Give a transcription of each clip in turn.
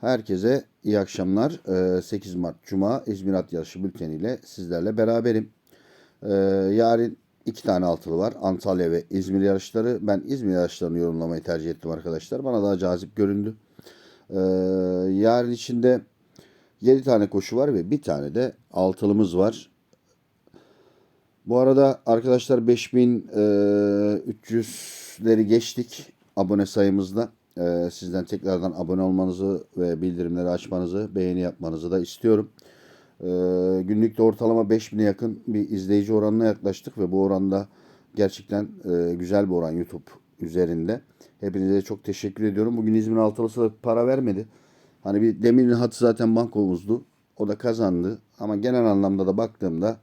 Herkese iyi akşamlar. Ee, 8 Mart Cuma İzmir At Yarışı Bülteni ile sizlerle beraberim. Ee, yarın iki tane altılı var. Antalya ve İzmir yarışları. Ben İzmir yarışlarını yorumlamayı tercih ettim arkadaşlar. Bana daha cazip göründü. Ee, yarın içinde 7 tane koşu var ve bir tane de altılımız var. Bu arada arkadaşlar 5300'leri geçtik abone sayımızda. Ee, sizden tekrardan abone olmanızı ve bildirimleri açmanızı, beğeni yapmanızı da istiyorum. Ee, günlükte ortalama 5000'e yakın bir izleyici oranına yaklaştık ve bu oranda gerçekten e, güzel bir oran YouTube üzerinde. Hepinize çok teşekkür ediyorum. Bugün İzmir Altılısı da para vermedi. Hani bir Demir'in hatı zaten bankomuzdu. O da kazandı. Ama genel anlamda da baktığımda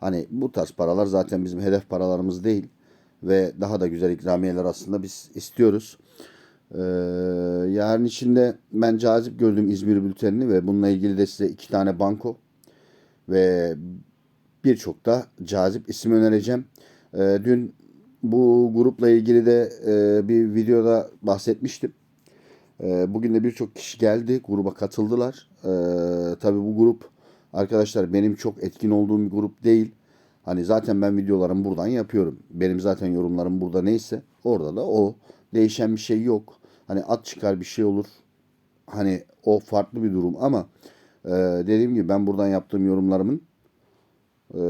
hani bu tarz paralar zaten bizim hedef paralarımız değil. Ve daha da güzel ikramiyeler aslında biz istiyoruz. Ee, yarın içinde ben cazip gördüm İzmir bültenini ve bununla ilgili de size iki tane banko ve birçok da cazip isim önereceğim. Ee, dün bu grupla ilgili de e, bir videoda bahsetmiştim. Ee, bugün de birçok kişi geldi, gruba katıldılar. Ee, tabii bu grup arkadaşlar benim çok etkin olduğum bir grup değil. Hani zaten ben videolarımı buradan yapıyorum. Benim zaten yorumlarım burada neyse orada da o. Değişen bir şey yok. Hani at çıkar bir şey olur. Hani o farklı bir durum ama e, dediğim gibi ben buradan yaptığım yorumlarımın e,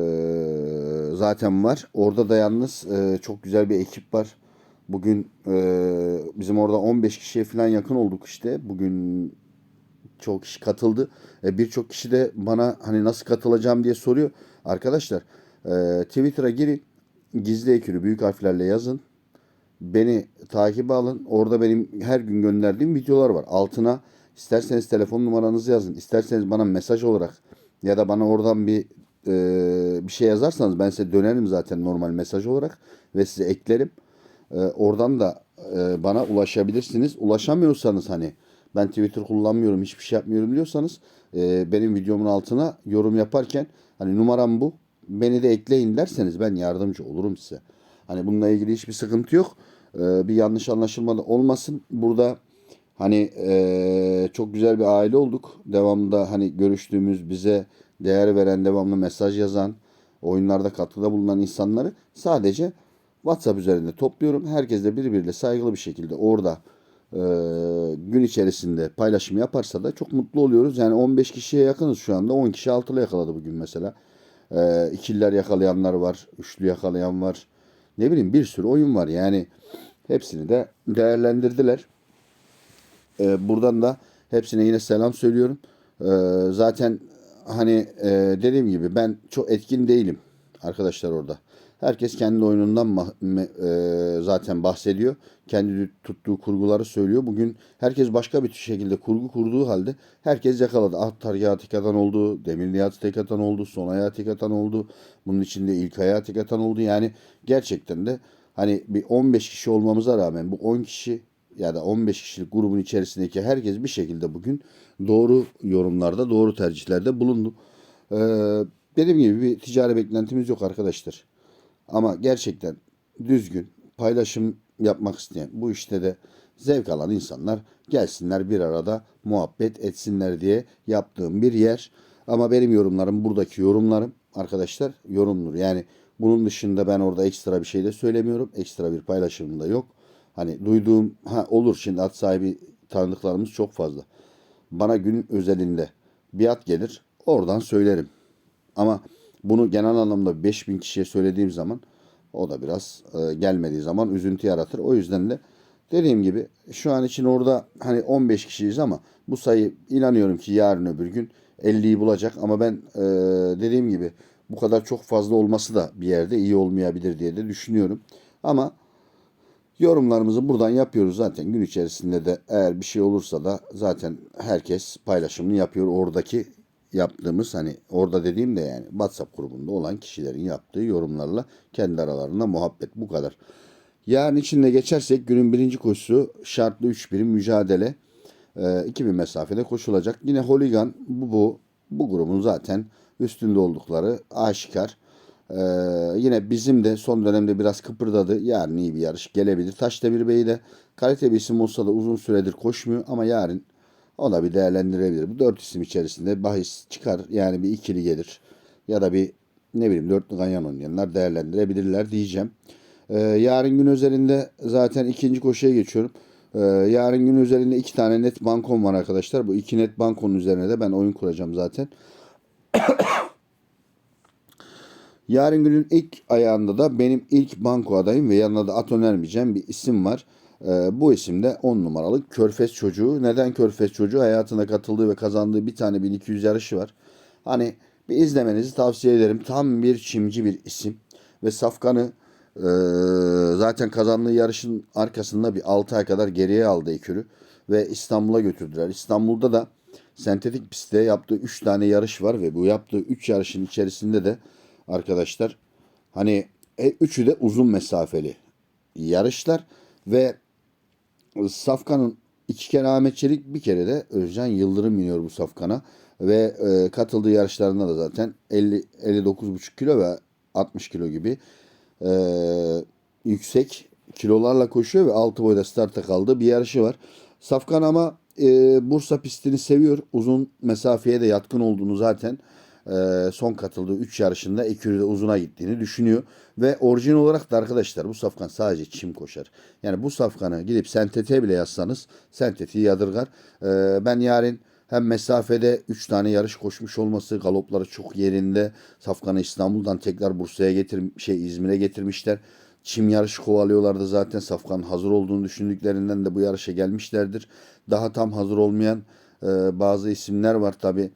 zaten var. Orada da yalnız e, çok güzel bir ekip var. Bugün e, bizim orada 15 kişiye falan yakın olduk işte. Bugün çok kişi katıldı. E, Birçok kişi de bana hani nasıl katılacağım diye soruyor. Arkadaşlar e, Twitter'a girin. Gizli ekürü büyük harflerle yazın. Beni takibe alın. Orada benim her gün gönderdiğim videolar var. Altına isterseniz telefon numaranızı yazın. isterseniz bana mesaj olarak ya da bana oradan bir e, bir şey yazarsanız ben size dönerim zaten normal mesaj olarak ve size eklerim. E, oradan da e, bana ulaşabilirsiniz. Ulaşamıyorsanız hani ben Twitter kullanmıyorum, hiçbir şey yapmıyorum diyorsanız e, benim videomun altına yorum yaparken hani numaram bu. Beni de ekleyin derseniz ben yardımcı olurum size. Hani bununla ilgili hiçbir sıkıntı yok. Ee, bir yanlış anlaşılma olmasın. Burada hani e, çok güzel bir aile olduk. Devamında hani görüştüğümüz bize değer veren, devamlı mesaj yazan, oyunlarda katkıda bulunan insanları sadece WhatsApp üzerinde topluyorum. Herkes de birbiriyle saygılı bir şekilde orada e, gün içerisinde paylaşım yaparsa da çok mutlu oluyoruz. Yani 15 kişiye yakınız şu anda. 10 kişi altılı yakaladı bugün mesela. E, ikililer yakalayanlar var. Üçlü yakalayan var. Ne bileyim bir sürü oyun var. Yani hepsini de değerlendirdiler. E, buradan da hepsine yine selam söylüyorum. E, zaten hani e, dediğim gibi ben çok etkin değilim arkadaşlar orada. Herkes kendi oyunundan e, zaten bahsediyor. Kendi tuttuğu kurguları söylüyor. Bugün herkes başka bir şekilde kurgu kurduğu halde herkes yakaladı. Attar ya tek atan oldu. Demir Nihat tek atan oldu. Son ayağı tek atan oldu. Bunun içinde ilk ayağı tek atan oldu. Yani gerçekten de hani bir 15 kişi olmamıza rağmen bu 10 kişi ya da 15 kişilik grubun içerisindeki herkes bir şekilde bugün doğru yorumlarda, doğru tercihlerde bulundu. Ee, dediğim gibi bir ticari beklentimiz yok arkadaşlar. Ama gerçekten düzgün paylaşım yapmak isteyen bu işte de zevk alan insanlar gelsinler bir arada muhabbet etsinler diye yaptığım bir yer. Ama benim yorumlarım buradaki yorumlarım arkadaşlar yorumdur. Yani bunun dışında ben orada ekstra bir şey de söylemiyorum. Ekstra bir paylaşımım da yok. Hani duyduğum ha olur şimdi at sahibi tanıdıklarımız çok fazla. Bana gün özelinde bir at gelir oradan söylerim. Ama bunu genel anlamda 5000 kişiye söylediğim zaman o da biraz e, gelmediği zaman üzüntü yaratır. O yüzden de dediğim gibi şu an için orada hani 15 kişiyiz ama bu sayı inanıyorum ki yarın öbür gün 50'yi bulacak. Ama ben e, dediğim gibi bu kadar çok fazla olması da bir yerde iyi olmayabilir diye de düşünüyorum. Ama yorumlarımızı buradan yapıyoruz zaten gün içerisinde de eğer bir şey olursa da zaten herkes paylaşımını yapıyor oradaki yaptığımız hani orada dediğim de yani WhatsApp grubunda olan kişilerin yaptığı yorumlarla kendi aralarında muhabbet bu kadar. Yarın içinde geçersek günün birinci koşusu şartlı 3 birim mücadele. E, 2000 mesafede koşulacak. Yine Holigan bu, bu, bu grubun zaten üstünde oldukları aşikar. Ee, yine bizim de son dönemde biraz kıpırdadı. Yarın iyi bir yarış gelebilir. Taşdemir Bey de kalite bir isim olsa da uzun süredir koşmuyor ama yarın O da bir değerlendirebilir. Bu dört isim içerisinde bahis çıkar. Yani bir ikili gelir. Ya da bir ne bileyim dörtlü ganyan oynayanlar değerlendirebilirler diyeceğim. Ee, yarın gün özelinde zaten ikinci koşuya geçiyorum. Ee, yarın gün özelinde iki tane net bankom var arkadaşlar. Bu iki net bankonun üzerine de ben oyun kuracağım zaten. Yarın günün ilk ayağında da benim ilk banko adayım ve yanına da at önermeyeceğim bir isim var. Ee, bu isim de 10 numaralı Körfez çocuğu. Neden Körfez çocuğu? Hayatına katıldığı ve kazandığı bir tane 1200 yarışı var. Hani bir izlemenizi tavsiye ederim. Tam bir çimci bir isim. Ve Safkan'ı e, zaten kazandığı yarışın arkasında bir 6 ay kadar geriye aldı ekürü. Ve İstanbul'a götürdüler. İstanbul'da da sentetik pistte yaptığı 3 tane yarış var ve bu yaptığı 3 yarışın içerisinde de arkadaşlar hani e, üçü de uzun mesafeli yarışlar ve Safkan'ın iki kere Ahmet Çelik bir kere de Özcan Yıldırım iniyor bu Safkan'a ve e, katıldığı yarışlarında da zaten 50 59,5 kilo ve 60 kilo gibi e, yüksek kilolarla koşuyor ve altı boyda starta kaldığı bir yarışı var. Safkan ama e, Bursa pistini seviyor. Uzun mesafeye de yatkın olduğunu zaten e, son katıldığı 3 yarışında Ekürü'de uzuna gittiğini düşünüyor. Ve orijin olarak da arkadaşlar bu safkan sadece çim koşar. Yani bu safkanı gidip sentete bile yazsanız sentetiği yadırgar. E, ben yarın hem mesafede 3 tane yarış koşmuş olması, galopları çok yerinde. Safkan'ı İstanbul'dan tekrar Bursa'ya getir şey İzmir'e getirmişler. Çim yarışı kovalıyorlardı zaten. Safkan hazır olduğunu düşündüklerinden de bu yarışa gelmişlerdir. Daha tam hazır olmayan e, bazı isimler var tabi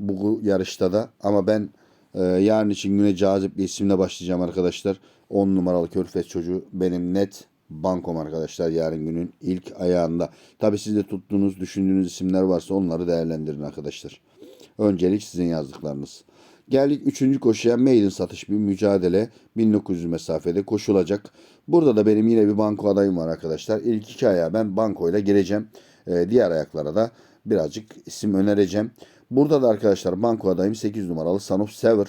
bu yarışta da. Ama ben e, yarın için güne cazip bir isimle başlayacağım arkadaşlar. 10 numaralı Körfez çocuğu benim net bankom arkadaşlar yarın günün ilk ayağında. Tabi siz de tuttuğunuz, düşündüğünüz isimler varsa onları değerlendirin arkadaşlar. Öncelik sizin yazdıklarınız. Geldik 3. koşuya maiden satış bir mücadele 1900 mesafede koşulacak. Burada da benim yine bir banko adayım var arkadaşlar. İlk iki ayağa ben bankoyla gireceğim. Ee, diğer ayaklara da birazcık isim önereceğim. Burada da arkadaşlar banko adayım 8 numaralı Son of Sever.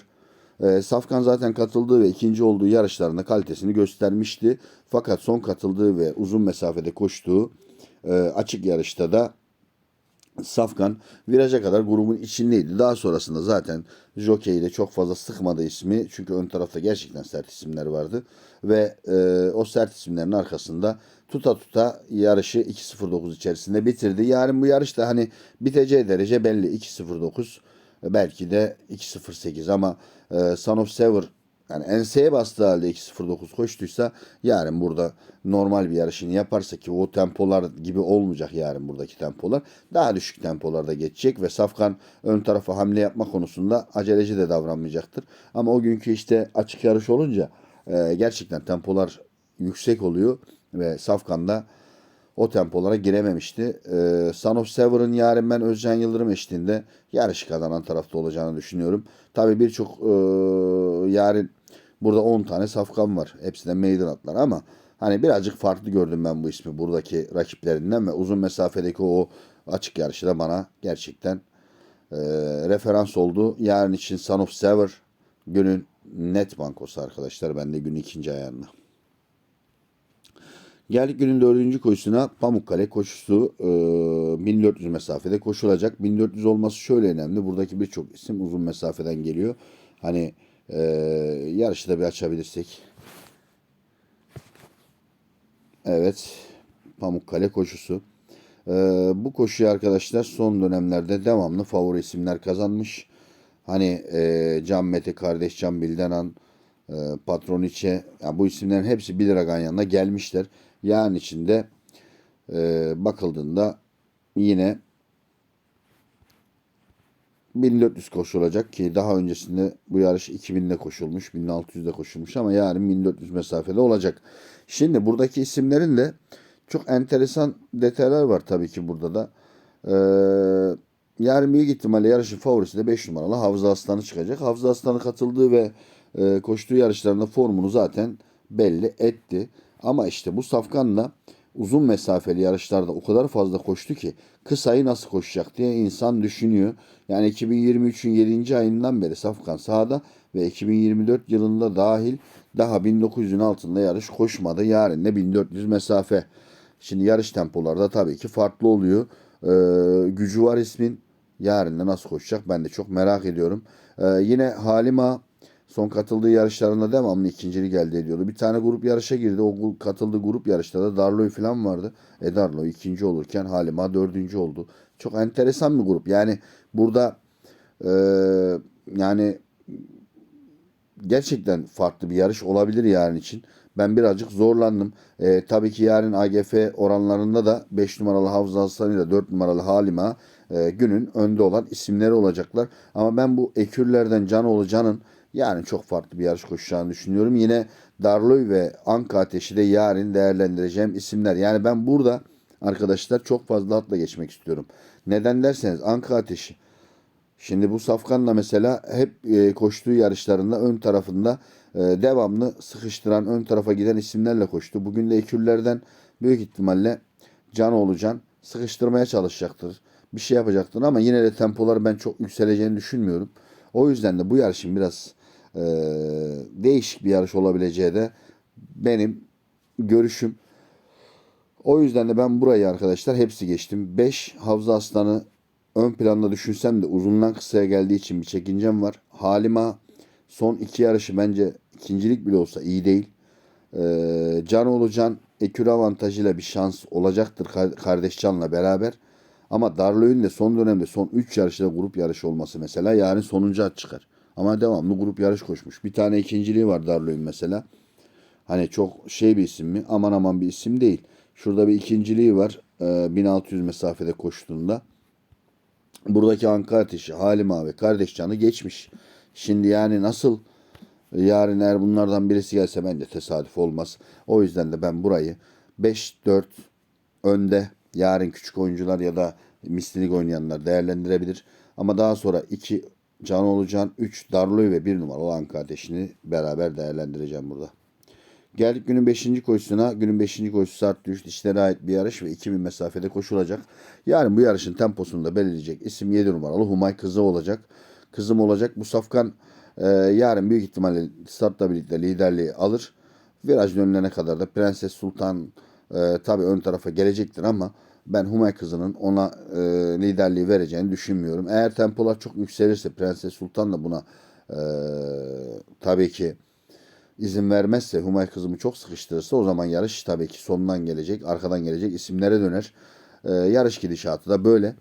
Ee, Safkan zaten katıldığı ve ikinci olduğu yarışlarında kalitesini göstermişti. Fakat son katıldığı ve uzun mesafede koştuğu e, açık yarışta da Safkan viraja kadar grubun içindeydi. Daha sonrasında zaten Jockey de çok fazla sıkmadı ismi. Çünkü ön tarafta gerçekten sert isimler vardı. Ve e, o sert isimlerin arkasında tuta tuta yarışı 2.09 içerisinde bitirdi. Yarın bu yarışta hani biteceği derece belli. 2.09 belki de 2.08 ama e, Son of Sever yani enseye bastığı halde 2.09 koştuysa yarın burada normal bir yarışını yaparsa ki o tempolar gibi olmayacak yarın buradaki tempolar. Daha düşük tempolarda geçecek ve Safkan ön tarafa hamle yapma konusunda aceleci de davranmayacaktır. Ama o günkü işte açık yarış olunca e, gerçekten tempolar yüksek oluyor ve Safkan da o tempolara girememişti. Ee, Son of Sever'ın yarın ben Özcan Yıldırım eşliğinde yarışı kazanan tarafta olacağını düşünüyorum. Tabii birçok e, yarın burada 10 tane safkan var. Hepsi de meydan atlar ama hani birazcık farklı gördüm ben bu ismi buradaki rakiplerinden ve uzun mesafedeki o açık yarışı da bana gerçekten e, referans oldu. Yarın için Son of Sever günün net bankosu arkadaşlar. Ben de günün ikinci ayağında. Geldik günün dördüncü koşusuna Pamukkale koşusu e, 1400 mesafede koşulacak. 1400 olması şöyle önemli. Buradaki birçok isim uzun mesafeden geliyor. Hani e, yarışı da bir açabilirsek. Evet. Pamukkale koşusu. E, bu koşuyu arkadaşlar son dönemlerde devamlı favori isimler kazanmış. Hani e, Can Mete kardeş Can Bildenan, e, Patroniçe yani bu isimlerin hepsi 1 lira ganyanına gelmişler. Yağın içinde e, bakıldığında yine 1400 koşulacak ki daha öncesinde bu yarış 2000'de koşulmuş, 1600'de koşulmuş ama yarın 1400 mesafede olacak. Şimdi buradaki isimlerin de çok enteresan detaylar var tabii ki burada da. Ee, yarın büyük ihtimalle yarışın favorisi de 5 numaralı Havza Aslanı çıkacak. Havza Aslanı katıldığı ve e, koştuğu yarışlarında formunu zaten belli etti. Ama işte bu Safkan'la uzun mesafeli yarışlarda o kadar fazla koştu ki kısayı nasıl koşacak diye insan düşünüyor. Yani 2023'ün 7. ayından beri Safkan sahada ve 2024 yılında dahil daha 1900'ün altında yarış koşmadı. Yarın de 1400 mesafe. Şimdi yarış tempoları da tabii ki farklı oluyor. e, gücü var ismin. Yarın da nasıl koşacak ben de çok merak ediyorum. E, yine Halima son katıldığı yarışlarında devamlı ikincili geldi ediyordu. Bir tane grup yarışa girdi. O katıldığı grup yarışta da Darloy falan vardı. E Darloy ikinci olurken Halima dördüncü oldu. Çok enteresan bir grup. Yani burada e, yani gerçekten farklı bir yarış olabilir yarın için. Ben birazcık zorlandım. E, tabii ki yarın AGF oranlarında da 5 numaralı Havza Aslan ile 4 numaralı Halima e, günün önde olan isimleri olacaklar. Ama ben bu ekürlerden Canoğlu Can'ın yarın çok farklı bir yarış koşacağını düşünüyorum. Yine Darloy ve Anka Ateşi de yarın değerlendireceğim isimler. Yani ben burada arkadaşlar çok fazla atla geçmek istiyorum. Neden derseniz Anka Ateşi Şimdi bu Safkan'la mesela hep e, koştuğu yarışlarında ön tarafında e, devamlı sıkıştıran ön tarafa giden isimlerle koştu. Bugün de ekürlerden büyük ihtimalle Can Oğlucan sıkıştırmaya çalışacaktır. Bir şey yapacaktır ama yine de tempoları ben çok yükseleceğini düşünmüyorum. O yüzden de bu yarışın biraz e, değişik bir yarış olabileceği de benim görüşüm. O yüzden de ben burayı arkadaşlar hepsi geçtim. 5 Havza Aslanı ön planda düşünsem de uzundan kısaya geldiği için bir çekincem var. Halima son iki yarışı bence ikincilik bile olsa iyi değil. Ee, Canoğlu Can ekür avantajıyla bir şans olacaktır kar- kardeş Can'la beraber. Ama Darloy'un de son dönemde son 3 yarışta grup yarışı olması mesela yarın sonuncu at çıkar. Ama devamlı grup yarış koşmuş. Bir tane ikinciliği var Darloy'un mesela. Hani çok şey bir isim mi? Aman aman bir isim değil. Şurada bir ikinciliği var. Ee, 1600 mesafede koştuğunda. Buradaki Anka Ateşi, Halim abi, Kardeş Can'ı geçmiş. Şimdi yani nasıl yarın eğer bunlardan birisi gelse bence tesadüf olmaz. O yüzden de ben burayı 5-4 önde yarın küçük oyuncular ya da mislilik oynayanlar değerlendirebilir. Ama daha sonra 2 Can Olucan, 3 Darloy ve 1 numaralı Anka Ateşi'ni beraber değerlendireceğim burada. Geldik günün 5. koşusuna. Günün 5. koşusu saat düştü. Dişlere ait bir yarış ve 2000 mesafede koşulacak. Yani bu yarışın temposunu da belirleyecek isim 7 numaralı Humay Kızı olacak. Kızım olacak. Bu safkan e, yarın büyük ihtimalle startla birlikte liderliği alır. Virajın önüne kadar da Prenses Sultan e, tabi ön tarafa gelecektir ama ben Humay kızının ona e, liderliği vereceğini düşünmüyorum. Eğer tempolar çok yükselirse Prenses Sultan da buna e, tabii ki izin vermezse Humay kızımı çok sıkıştırırsa o zaman yarış tabii ki sondan gelecek, arkadan gelecek isimlere döner. Ee, yarış gidişatı da böyle.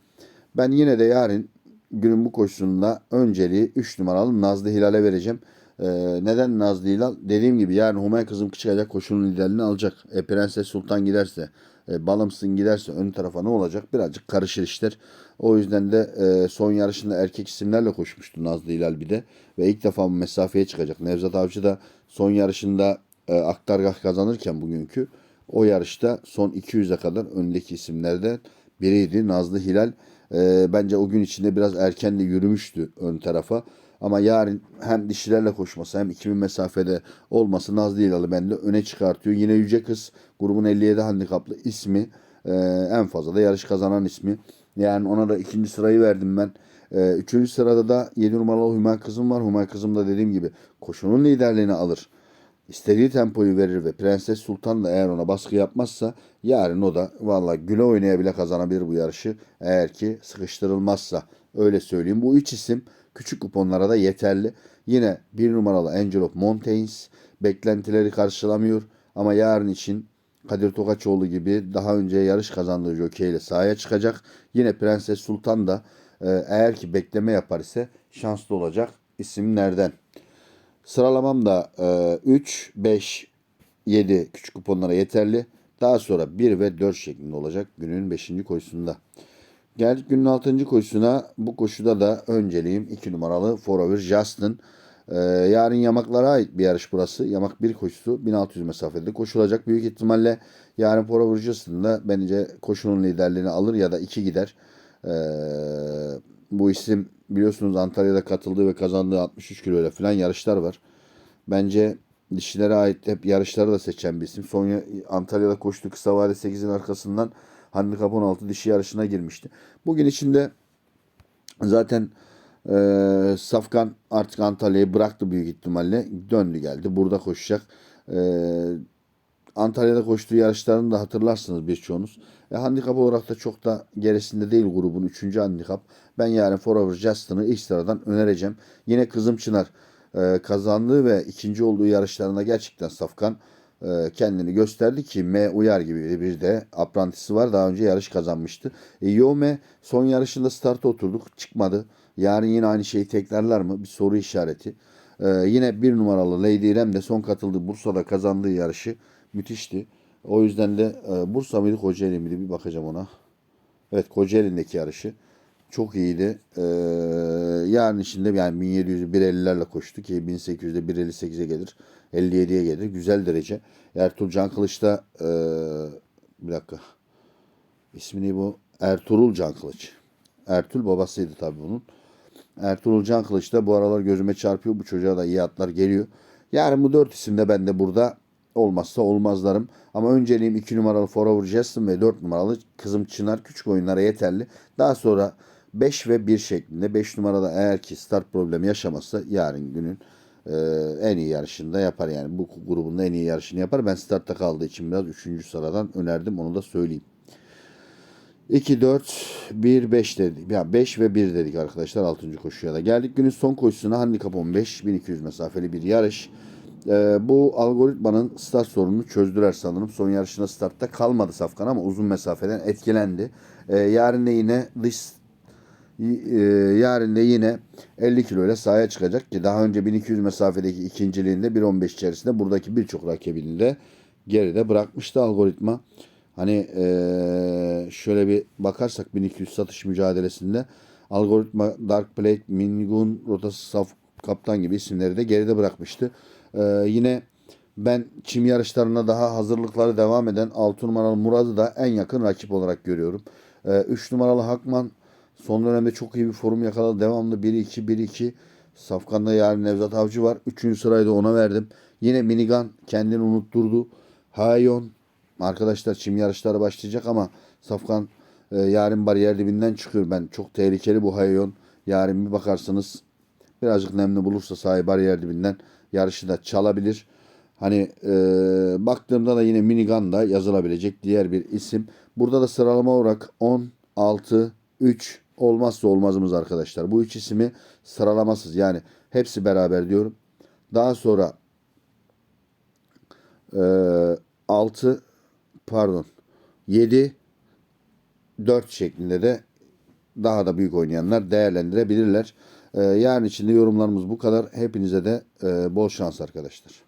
Ben yine de yarın günün bu koşusunda önceliği 3 numaralı Nazlı Hilal'e vereceğim. Ee, neden Nazlı Hilal? Dediğim gibi yarın Humay kızım çıkacak koşunun liderliğini alacak. E, Prenses Sultan giderse, e, Balımsın giderse ön tarafa ne olacak? Birazcık karışır işler. O yüzden de e, son yarışında erkek isimlerle koşmuştu Nazlı Hilal bir de. Ve ilk defa bu mesafeye çıkacak. Nevzat Avcı da son yarışında e, aktargah kazanırken bugünkü o yarışta son 200'e kadar öndeki isimlerden biriydi Nazlı Hilal. E, bence o gün içinde biraz erken de yürümüştü ön tarafa. Ama yarın hem dişilerle koşması hem 2000 mesafede olması Nazlı Hilal'ı bende öne çıkartıyor. Yine Yüce Kız grubun 57 handikaplı ismi e, en fazla da yarış kazanan ismi. Yani ona da ikinci sırayı verdim ben. E, üçüncü sırada da 7 numaralı Hümay Kızım var. Hümay Kızım da dediğim gibi koşunun liderliğini alır. İstediği tempoyu verir ve Prenses Sultan da eğer ona baskı yapmazsa yarın o da valla güle oynaya bile kazanabilir bu yarışı. Eğer ki sıkıştırılmazsa öyle söyleyeyim. Bu üç isim küçük kuponlara da yeterli. Yine bir numaralı Angel of Mountains beklentileri karşılamıyor ama yarın için Kadir Tokaçoğlu gibi daha önce yarış kazandığı jockey sahaya çıkacak. Yine Prenses Sultan da e, eğer ki bekleme yapar ise şanslı olacak isimlerden. Sıralamam da e, 3, 5, 7 küçük kuponlara yeterli. Daha sonra 1 ve 4 şeklinde olacak günün 5. koşusunda. Geldik günün 6. koşusuna. Bu koşuda da önceliğim 2 numaralı Forever Justin. Ee, yarın yamaklara ait bir yarış burası. Yamak 1 koşusu 1600 mesafede koşulacak. Büyük ihtimalle yarın Forever Justin da bence koşunun liderliğini alır ya da 2 gider. Ee, bu isim biliyorsunuz Antalya'da katıldığı ve kazandığı 63 kiloyla falan yarışlar var. Bence dişilere ait hep yarışları da seçen bir isim. Son ya- Antalya'da koştuğu kısa vade 8'in arkasından Handikap 16 dişi yarışına girmişti. Bugün içinde zaten e, Safkan artık Antalya'yı bıraktı büyük ihtimalle. Döndü geldi. Burada koşacak. E, Antalya'da koştuğu yarışlarını da hatırlarsınız birçoğunuz. E, handikap olarak da çok da gerisinde değil grubun 3. handikap. Ben yarın Forever Justin'ı ilk sıradan önereceğim. Yine Kızım Çınar e, kazandığı ve ikinci olduğu yarışlarında gerçekten Safkan kendini gösterdi ki M Uyar gibi bir de aprantisi var. Daha önce yarış kazanmıştı. E, Yome son yarışında starta oturduk. Çıkmadı. Yarın yine aynı şeyi tekrarlar mı? Bir soru işareti. E, yine bir numaralı Lady İrem de son katıldığı Bursa'da kazandığı yarışı müthişti. O yüzden de e, Bursa mıydı Kocaeli miydi bir bakacağım ona. Evet Kocaeli'ndeki yarışı. Çok iyiydi. Ee, yarın içinde yani 1700'ü 1.50'lerle koştu ki 1800'de 1.58'e gelir. 57'ye gelir. Güzel derece. Ertuğrul Can Kılıç da ee, bir dakika. İsmini bu Ertuğrul Can Kılıç. Ertuğrul babasıydı tabii bunun. Ertuğrul Can Kılıç da bu aralar gözüme çarpıyor. Bu çocuğa da iyi atlar geliyor. Yani bu dört isim de ben de burada olmazsa olmazlarım. Ama önceliğim 2 numaralı Forever Justin ve 4 numaralı Kızım Çınar küçük oyunlara yeterli. Daha sonra 5 ve 1 şeklinde 5 numarada eğer ki start problemi yaşamazsa yarın günün e, en iyi yarışını da yapar. Yani bu grubun da en iyi yarışını yapar. Ben startta kaldığı için biraz 3. sıradan önerdim onu da söyleyeyim. 2, 4, 1, 5 dedik. Ya 5 ve 1 dedik arkadaşlar 6. koşuya da. Geldik günün son koşusuna handikap 15. 1200 mesafeli bir yarış. Ee, bu algoritmanın start sorununu çözdüler sanırım. Son yarışına startta kalmadı Safkan ama uzun mesafeden etkilendi. Ee, yarın da yine dış yarın da yine 50 kilo ile sahaya çıkacak ki daha önce 1200 mesafedeki ikinciliğinde 1.15 içerisinde buradaki birçok rakibini de geride bırakmıştı algoritma. Hani eee, şöyle bir bakarsak 1200 satış mücadelesinde algoritma Dark Plate, Mingun, Rotası Saf Kaptan gibi isimleri de geride bırakmıştı. Eee, yine ben çim yarışlarına daha hazırlıkları devam eden 6 numaralı Murad'ı da en yakın rakip olarak görüyorum. 3 numaralı Hakman son dönemde çok iyi bir forum yakaladı. Devamlı 1-2, 1-2. Safkan'da yarın Nevzat Avcı var. Üçüncü sırayı da ona verdim. Yine Minigun kendini unutturdu. Hayon Arkadaşlar çim yarışları başlayacak ama Safkan e, yarın bariyer dibinden çıkıyor. Ben çok tehlikeli bu hayon. Yarın bir bakarsınız birazcık nemli bulursa sahi bariyer dibinden yarışı da çalabilir. Hani e, baktığımda da yine minigun da yazılabilecek diğer bir isim. Burada da sıralama olarak 10, 6, 3 olmazsa olmazımız arkadaşlar. Bu üç ismi sıralamasız yani hepsi beraber diyorum. Daha sonra e, 6 pardon 7 4 şeklinde de daha da büyük oynayanlar değerlendirebilirler. Ee, yarın içinde yorumlarımız bu kadar. Hepinize de e, bol şans arkadaşlar.